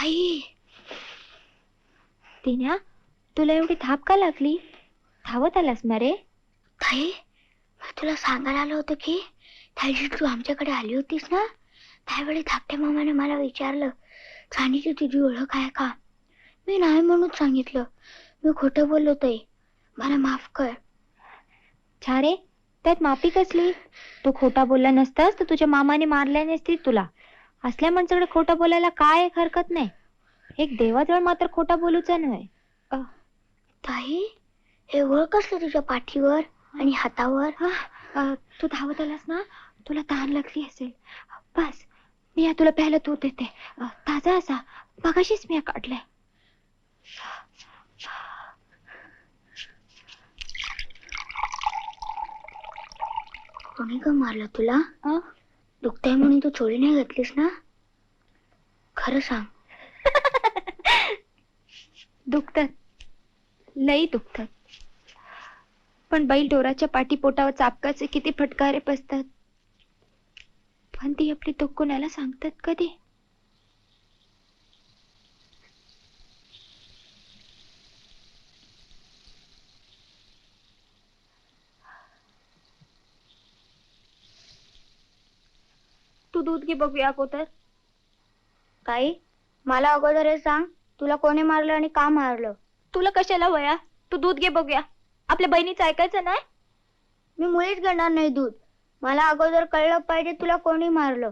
ताई तिन्या तुला एवढी थाप का लागली? धावत आलास ना रे? ताई मी तुला सांगायला आलो होतं की त्या दिवशी तू आमच्याकडे आली होतीस ना? त्यावेळी धाकट्या मामाने मला विचारलं सानीची तुझी ओळख आहे का? मी नाही म्हणून सांगितलं. मी खोटं बोललो ताई मला माफ कर. छारे त्यात माफी कसली? तू खोटा बोलला नसतास तर तुझ्या मामाने मारल्या नसती तुला. असल्या माणसाकडे खोटं बोलायला काय एक हरकत नाही? एक देवाजवळ मात्र खोटा बोलूचा नव्हे ताई हे ओळख कसलं तुझ्या पाठीवर आणि हातावर? हा, अ, तू धावत आलास ना तुला तहान लागली असेल. बस मी या तुला प्यायला दूध देते. अ, ताजा असा मगाशीच मी काढलाय. कोणी का मारलं तुला? अ? दुखतंय म्हणून तू चोळी नाही घातलीस ना? खरं सांग. दुखतात. लई दुखतात. पण बैल ढोराच्या पाठीपोटावर चापकाचे किती फटकारे बसतात. पण ती आपली दुःख कोणाला सांगतात कधी? तू दूध घे बघूया अगोदर. काय? मला अगोदर हे सांग. तुला कोणी मारलं आणि का मारलं? तुला कशाला वया? तू दूध घे बघूया. आपल्या बहिणीचं ऐकायचं नाही? मी मुळीच घेणार नाही दूध. मला अगोदर कळलं पाहिजे तुला कोणी मारलं.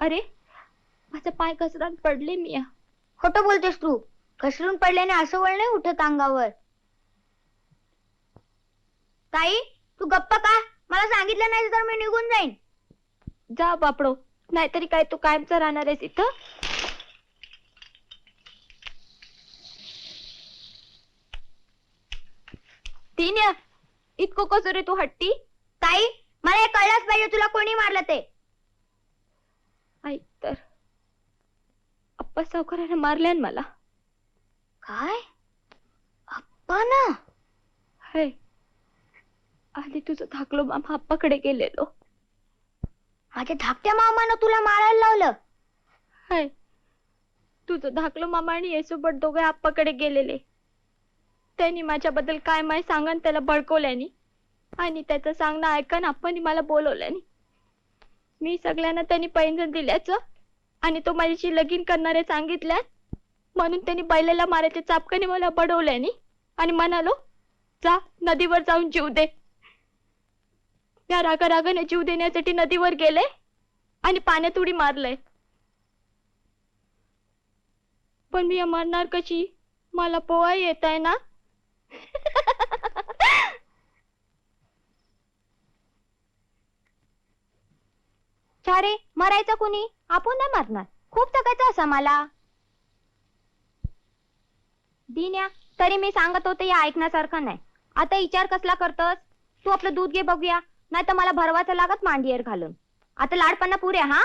अरे माझा पाय घसरात पडले मी खोटं बोलतेस तू. घसरून पडल्याने असं वळ नाही उठत अंगावर. ताई तू गप्प का? मला सांगितलं नाही तर मी निघून जाईन. जा बापडो. नाहीतरी काय तू कायमचा राहणार आहेस इथं? तीन या इतकं कसं रे तू हट्टी? ताई मला हे कळलंच पाहिजे तुला कोणी मारलं ते. ऐक तर अप्पा सावकाराने मारल्यान मला. काय? अप्पा ना हाय आधी तुझं धाकलो मामा अप्पाकडे गेलेलो. माझ्या धाकट्या मामानं तुला मारायला लावलं? हाय तुझं धाकलो मामा आणि येसोबत दोघे आप्पाकडे गेलेले. त्यांनी माझ्याबद्दल काय माय सांगन त्याला भडकवल्यानी आणि त्याचं सांगणं ऐकन आपण मला बोलवल्याने. मी सगळ्यांना त्यांनी पैंजण दिल्याचं आणि तो माझ्याशी लगीन करणारे सांगितल्या म्हणून त्यांनी बैलाला मारायचे चापकाने मला बडवल्याने आणि म्हणालो जा नदीवर जाऊन जीव दे. या रागा रागाने जीव देण्यासाठी नदीवर गेले आणि पाण्यात उडी मारलंय. पण मी मरणार कशी मला पोहा येत आहे ना चारे मरायचं कुणी? आपण नाही मारणार. खूप जगायचं असं मला. दिन्या तरी मी सांगत होते या ऐकण्यासारखं नाही. आता विचार कसला करतस? तू आपलं दूध घे बघूया. नाही तर मला भरवाचं लागत मांडीवर घालून. आता लाडपणा पुरे हा?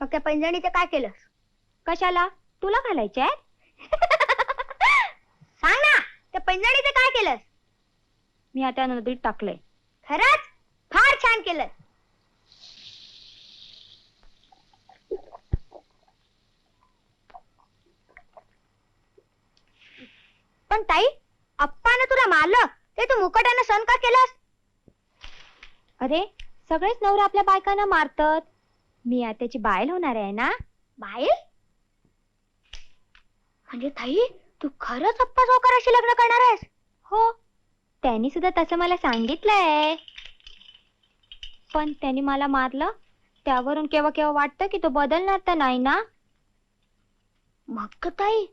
मग त्या पैंजणीचं काय केलं कशाला? तुला घालायचे आहेत? सांग ना त्या पैंजणीचं काय केलं मी आता नदीत टाकलंय. खरंच? फार छान केलं पण ताई अप्पानं तुला मारलं ते तू मुकट्यानं सण का केलंस? अरे सगळेच नवरा आपल्या बायकांना मारतात. मी आत्याची बायल होणार आहे ना? बाईल म्हणजे ताई तू खरंच अप्पा सावकाराशी लग्न करणार आहेस? हो. त्यांनी सुद्धा तसं मला सांगितलंय. पण त्यांनी मला मारलं. त्यावरून केव्हा केव्हा वाटतं की तो बदलणार तर नाही ना? मग ताई?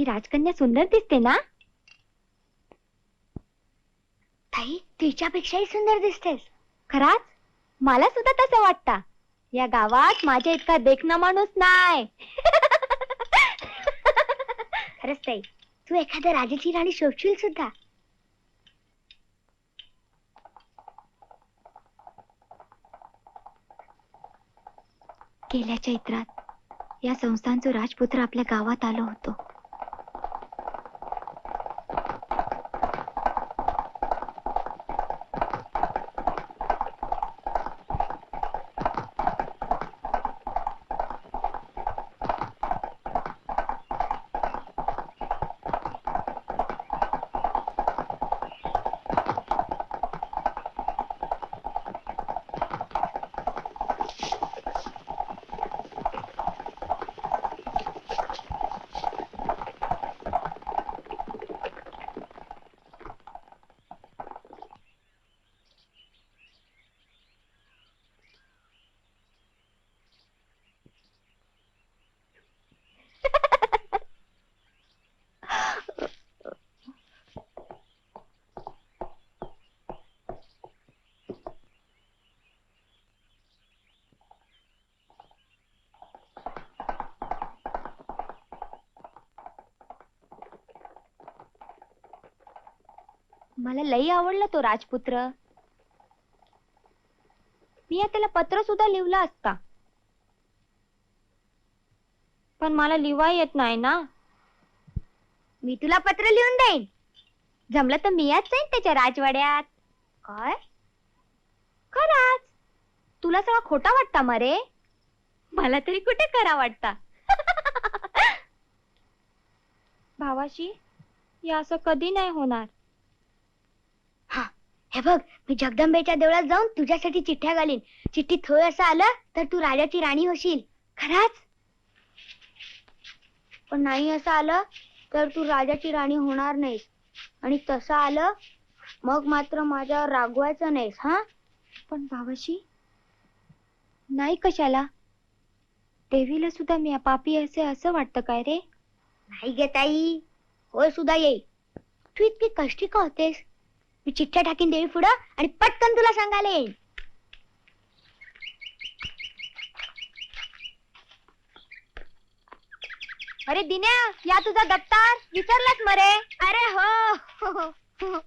ही राजकन्या सुंदर दिसते ना? ताई तिच्यापेक्षाही सुंदर दिसतेस. खराच? मला सुद्धा तसं वाटतं. या गावात माझ्या इतका देखणा माणूस नाही. खरंच ताई तू एखाद्या राजाची राणी शोभशील सुद्धा. गेल्या चैत्रात या संस्थांचं राजपुत्र आपल्या गावात आलो होतो. मला लई आवडला तो राजपुत्र. मी या त्याला पत्र सुद्धा लिहिलं असता. पण मला लिवा येत नाही ना. मी तुला पत्र लिहून देईन. जमलं तर मी याच जाईन त्याच्या राजवाड्यात. काय? खराच? तुला सगळा खोटा वाटता मरे? मला तरी कुठे करा वाटता? भावाशी या असं कधी नाही होणार. हे बघ मी जगदंबेच्या देवळात जाऊन तुझ्यासाठी चिठ्ठ्या घालीन. चिठ्ठीत थोय असं आलं तर तू राजाची राणी होशील. खराच? पण नाही असं आलं तर तू राजाची राणी होणार नाहीस. आणि तसं आलं मग मात्र माझ्यावर रागवायचं नाहीस हा? पण भावाशी नाही कशाला? देवीला सुद्धा मी पापी असे असं वाटतं काय रे? नाही गे ताई होय सुद्धा येईल. तू इतकी कष्टी का होतेस? मी चिठ्ठ्या टाकीन देवी पुढं आणि पटकन तुला सांगायला येईल अरे दिन्या या तुझा दप्तर विसरलाच मरे? अरे हो, हो, हो, हो.